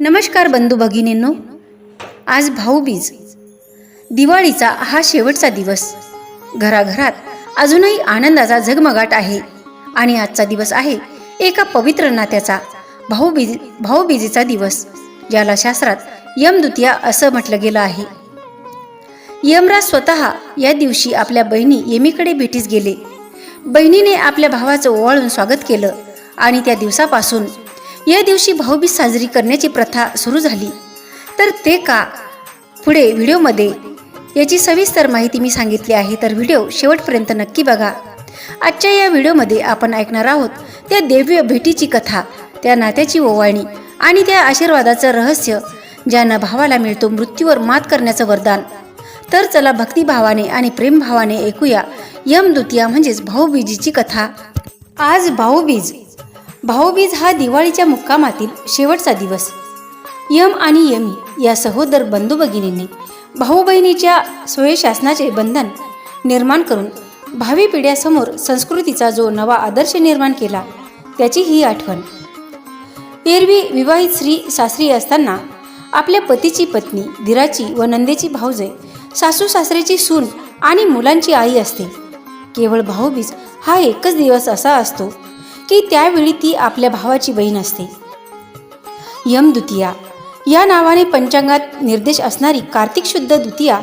नमस्कार बंधू भगिनींनो. आज भाऊबीज दिवाळीचा हा शेवटचा दिवस. घराघरात अजूनही आनंदाचा झगमगाट आहे. आणि आजचा दिवस आहे एका पवित्र नात्याचा भाऊबीज भाऊबीजेचा दिवस ज्याला शास्त्रात यमदुतिया असं म्हटलं गेलं आहे. यमराज स्वतः या दिवशी आपल्या बहिणी येमीकडे भेटीस गेले. बहिणीने आपल्या भावाचं ओवाळून स्वागत केलं आणि त्या दिवसापासून या दिवशी भाऊबीज साजरी करण्याची प्रथा सुरू झाली. तर ते का? पुढे व्हिडिओमध्ये याची सविस्तर माहिती मी सांगितली आहे. तर व्हिडिओ शेवटपर्यंत नक्की बघा. आजच्या या व्हिडिओमध्ये आपण ऐकणार आहोत त्या देव्य भेटीची कथा त्या नात्याची ओवाळणी आणि त्या आशीर्वादाचं रहस्य ज्यांना भावाला मिळतो मृत्यूवर मात करण्याचं वरदान. तर चला भक्तिभावाने आणि प्रेमभावाने ऐकूया यमदुतिया म्हणजेच भाऊबीजीची कथा. आज भाऊबीज भाऊबीज हा दिवाळीच्या मुक्कामातील शेवटचा दिवस. यम आणि यमी या सहोदर बंधू भगिनींनी भाऊ बहिणीच्या स्वयंशासनाचे बंधन निर्माण करून भावी पिढ्यासमोर संस्कृतीचा जो नवा आदर्श निर्माण केला त्याची ही आठवण. एरवी विवाहित स्त्री सासरी असताना आपल्या पतीची पत्नी धीराची व नंदेची भाऊजे सासू सासरेची सून आणि मुलांची आई असते. केवळ भाऊबीज हा एकच दिवस असा असतो की त्यावेळी ती आपल्या भावाची बहीण असते. यमद्वितीया या नावाने पंचांगात निर्देश असणारी कार्तिक शुद्ध द्वितीया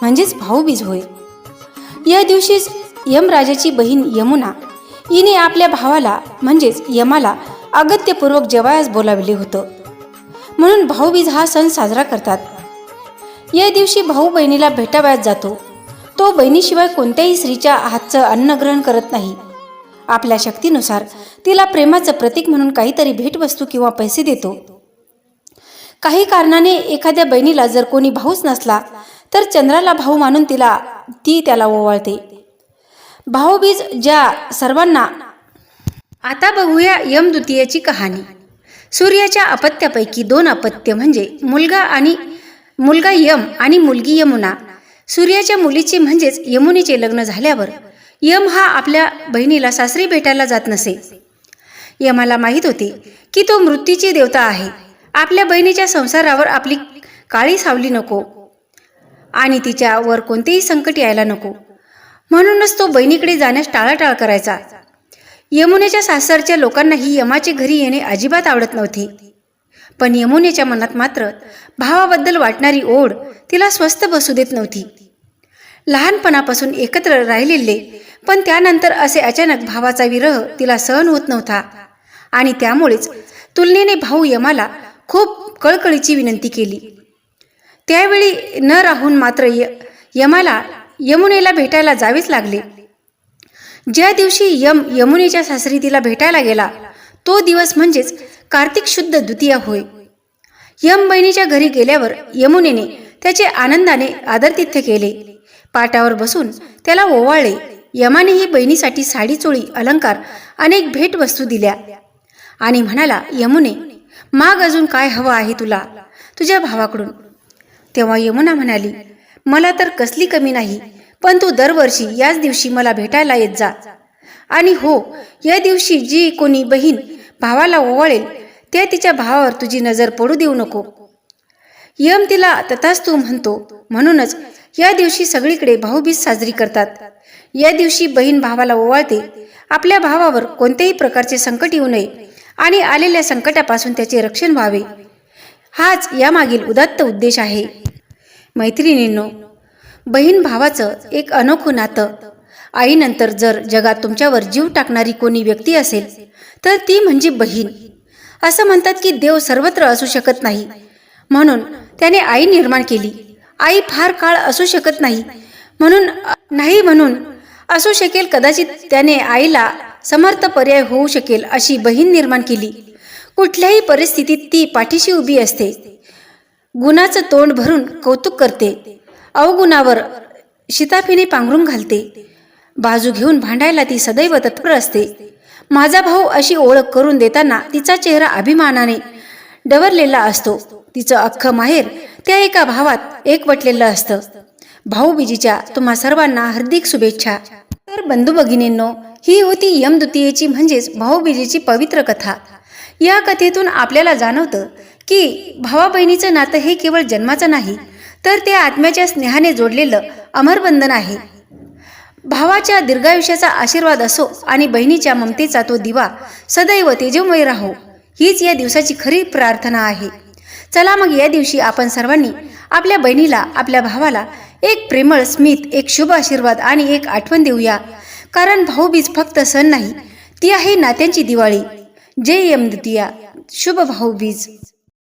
म्हणजेच भाऊबीज होय. या दिवशीच यमराजाची बहीण यमुना हिने आपल्या भावाला म्हणजेच यमाला अगत्यपूर्वक जेवायास बोलाविले होतं. म्हणून भाऊबीज हा सण साजरा करतात. या दिवशी भाऊ बहिणीला भेटावयास जातो. तो बहिणीशिवाय कोणत्याही स्त्रीच्या हातचं अन्न ग्रहण करत नाही. आपल्या शक्तीनुसार तिला प्रेमाचं प्रतीक म्हणून काहीतरी भेटवस्तू किंवा पैसे देतो. काही कारणाने एखाद्या बहिणीला जर कोणी भाऊच नसला तर चंद्राला भाऊ मानून तिला ती त्याला ओवाळते. भाऊबीज ज्या सर्वांना आता बघूया यमदुतियाची कहाणी. सूर्याच्या अपत्यापैकी दोन अपत्य म्हणजे मुलगा आणि मुलगा यम आणि मुलगी यमुना. सूर्याच्या मुलीचे म्हणजेच यमुनेचे लग्न झाल्यावर यम हा आपल्या बहिणीला सासरी भेटायला जात नसे. यमाला माहीत होते की तो मृत्यूची देवता आहे. आपल्या बहिणीच्या संसारावर आपली काळी सावली नको आणि तिच्यावर कोणतेही संकट यायला नको. म्हणूनच तो बहिणीकडे जाण्यास टाळाटाळ करायचा. यमुनेच्या सासरच्या लोकांनाही यमाचे घरी येणे अजिबात आवडत नव्हते. पण यमुनेच्या मनात मात्र भावाबद्दल वाटणारी ओढ तिला स्वस्थ बसू देत नव्हती. लहानपणापासून एकत्र राहिलेले पण त्यानंतर असे अचानक भावाचा विरह तिला सहन होत नव्हता. आणि त्यामुळेच तुलनेने भाऊ यमाला खूप कळकळीची विनंती केली. त्यावेळी न राहून मात्र य यमाला यमुनेला भेटायला जावेच लागले. ज्या दिवशी यम यमुनेच्या सासरी तिला भेटायला गेला तो दिवस म्हणजेच कार्तिक शुद्ध द्वितीया होय. यम बहिणीच्या घरी गेल्यावर यमुनेने त्याचे आनंदाने आदरतिथ्य केले. पाटावर बसून त्याला ओवाळले. यमानेही बहिणीसाठी साडी चोळी अलंकार अनेक भेटवस्तू दिल्या. आणि म्हणाला यमुने माग अजून काय हवं आहे तुला? तुझ्या भावाकडून. तेव्हा यमुना म्हणाली मला तर कसली कमी नाही पण तू दरवर्षी याच दिवशी मला भेटायला येत जा. आणि हो या दिवशी जी कोणी बहीण भावाला ओवाळेल त्या तिच्या भावावर तुझी नजर पडू देऊ नको. यम तिला तथास्तू म्हणतो म्हणूनच या दिवशी सगळीकडे भाऊबीज साजरी करतात. या दिवशी बहीण भावाला ओवाळते. आपल्या भावावर कोणत्याही प्रकारचे संकट येऊ नये आणि आलेल्या संकटापासून त्याचे रक्षण व्हावे. हाच यामागील उदात्त उद्देश आहे. मैत्रिणींनो बहीण भावाचं एक अनोखं नातं. आईनंतर जर जगात तुमच्यावर जीव टाकणारी कोणी व्यक्ती असेल तर ती म्हणजे बहीण. असं म्हणतात की देव सर्वत्र असू शकत नाही. म्हणून त्याने आई निर्माण केली. आई फार काळ असू शकत नाही. म्हणून नाही म्हणून असू शकेल कदाचित त्याने आईला समर्थ पर्याय होऊ शकेल अशी बहीण निर्माण केली. कुठल्याही परिस्थितीत ती पाठीशी उभी असते. गुणाचं तोंड भरून कौतुक करते. अवगुणावर शिताफीने पांघरून घालते. बाजू घेऊन भांडायला ती सदैव तत्पर असते. माझा भाऊ अशी ओळख करून देताना तिचा चेहरा अभिमानाने डवरलेला असतो. तिचं अख्खं माहेर त्या एका भावात एकवटलेलं असतं. भाऊबीजीच्या तुम्हा सर्वांना हार्दिक शुभेच्छा. तर बंधू भगिनींनो ही होती यमदुतियेची म्हणजेच भाऊबीजेची पवित्र कथा. या कथेतून आपल्याला जाणवतं की भावा बहिणीचं नातं हे केवळ जन्माचं नाही तर ते आत्म्याच्या स्नेहाने जोडलेलं अमरबंधन आहे. भावाच्या दीर्घायुष्याचा आशीर्वाद असो आणि बहिणीच्या ममतेचा तो दिवा सदैव तेजोमय राहो हीच या दिवसाची खरी प्रार्थना आहे. चला मग या दिवशी आपण सर्वांनी आपल्या बहिणीला आपल्या भावाला एक प्रेमळ स्मित एक शुभ आशीर्वाद आणि एक आठवण देऊया. कारण भाऊबीज फक्त सण नाही ती आहे नात्यांची दिवाळी. जय यम द्वितीया. शुभ भाऊबीज.